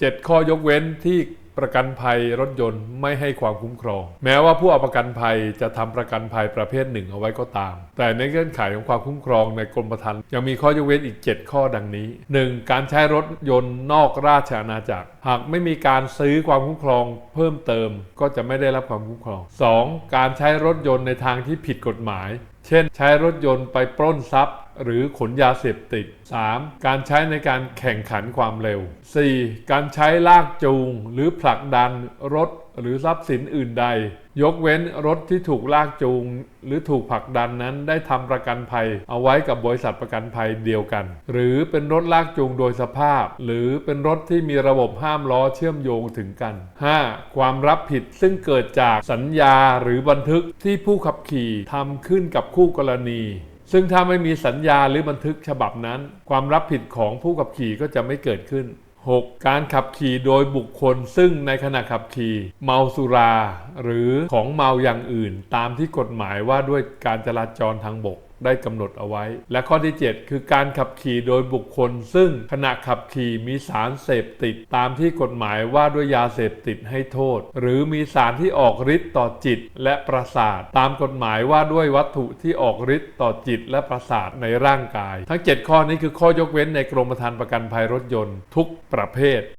7 ข้อยกเว้นที่ประกันภัยรถยนต์ไม่ให้ความคุ้มครอง แม้ว่าผู้เอาประกันภัยจะทำประกันภัยประเภทหนึ่งเอาไว้ก็ตาม แต่ในเงื่อนไขของความคุ้มครองในกรมธรรม์ยังมีข้อยกเว้นอีก 7 ข้อดังนี้ 1. การใช้รถยนต์นอกราชอาณาจักร หากไม่มีการซื้อความคุ้มครองเพิ่มเติมก็จะไม่ได้รับความคุ้มครอง 2. การใช้รถยนต์ในทางที่ผิดกฎหมาย เช่น ใช้รถยนต์ไปปล้นทรัพย์ หรือขนยาเสพติด 3. การใช้ในการแข่งขันความเร็ว 4. การใช้ลากจูง หรือผลักดันรถ หรือทรัพย์สินอื่นใด ยกเว้นรถที่ถูกลากจูง หรือถูกผลักดันนั้นได้ทำประกันภัย เอาไว้กับบริษัทประกันภัยเดียวกัน หรือเป็นรถลากจูงโดยสภาพ หรือเป็นรถที่มีระบบห้ามล้อเชื่อมโยงถึงกัน 5. ความรับผิดซึ่งเกิดจากสัญญาหรือบันทึกที่ผู้ขับขี่ทำขึ้นกับคู่กรณีซึ่งถ้าไม่มีสัญญาหรือบันทึกฉบับนั้น ความรับผิดของผู้ขับขี่ก็จะไม่เกิดขึ้น 6. การขับขี่โดยบุคคลซึ่งในขณะขับขี่ เมาสุรา หรือของเมาอย่างอื่น ตามที่กฎหมายว่าด้วยการจราจรทางบก ได้กำหนดเอาไว้ และข้อที่ 7 คือการขับขี่โดยบุคคล ซึ่งขณะขับขี่มีสารเสพติด ตามที่กฎหมายว่าด้วยยาเสพติดให้โทษ หรือมีสารที่ออกฤทธิ์ต่อจิตและประสาท ตามกฎหมายว่าด้วยวัตถุที่ออกฤทธิ์ต่อจิตและประสาทในร่างกาย ทั้ง 7 ข้อนี้คือข้อยกเว้นในกรมธรรม์ประกันภัยรถยนต์ ทุกประเภท